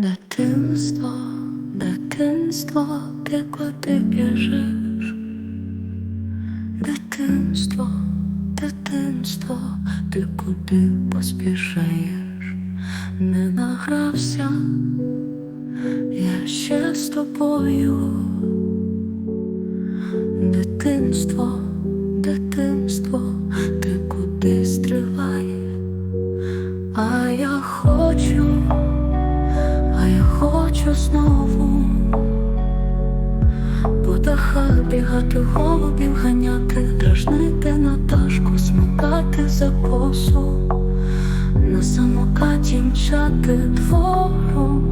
Дитинство, дитинство, ти куди біжиш? Дитинство, дитинство, ти куди поспішаєш? Не награвся, я ще з тобою. Дитинство, дитинство, ти куди стриває? А я хочу. Хочу знову. По дахах бігати, голубів ганяти, дражнити Наташку, смикати за косу, на самокаті мчати двором.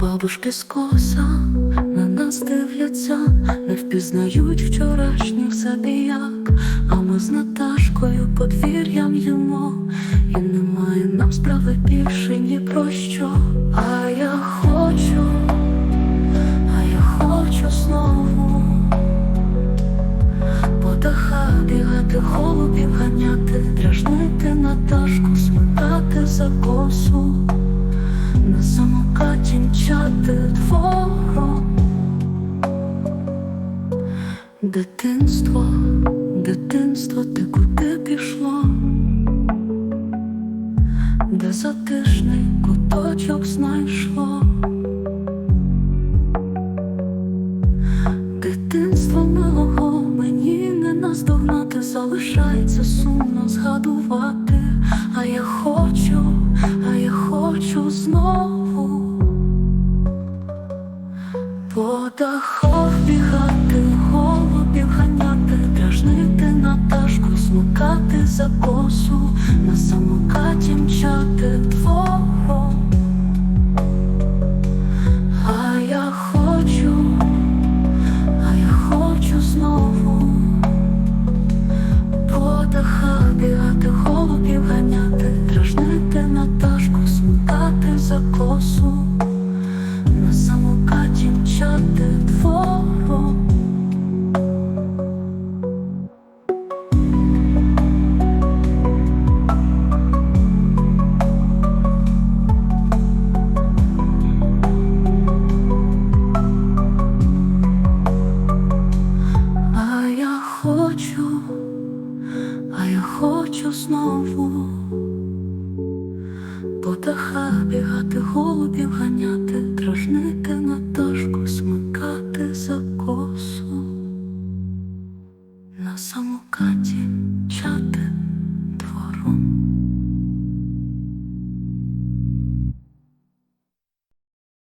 Бабушки з коса на нас дивляться, не впізнають вчорашніх забіяк, а ми з Наташкою подвір'ям їмо, і немає нам справи більше про що. А я хочу, а я хочу знову по дахах бігати, голубів ганяти, дражнити Наташку, смикати за косу на самокаті мчати двором Дитинство, дитинство, ти куди пішло, де затишний куточок. Дитинство милого мені не наздогнати, залишається сумно згадувати, а я хочу, а я хочу знову. По дахах бігати, голубів ганяти, дражнити Наташку, смикати за косу, я хочу знову. По дахах бігати,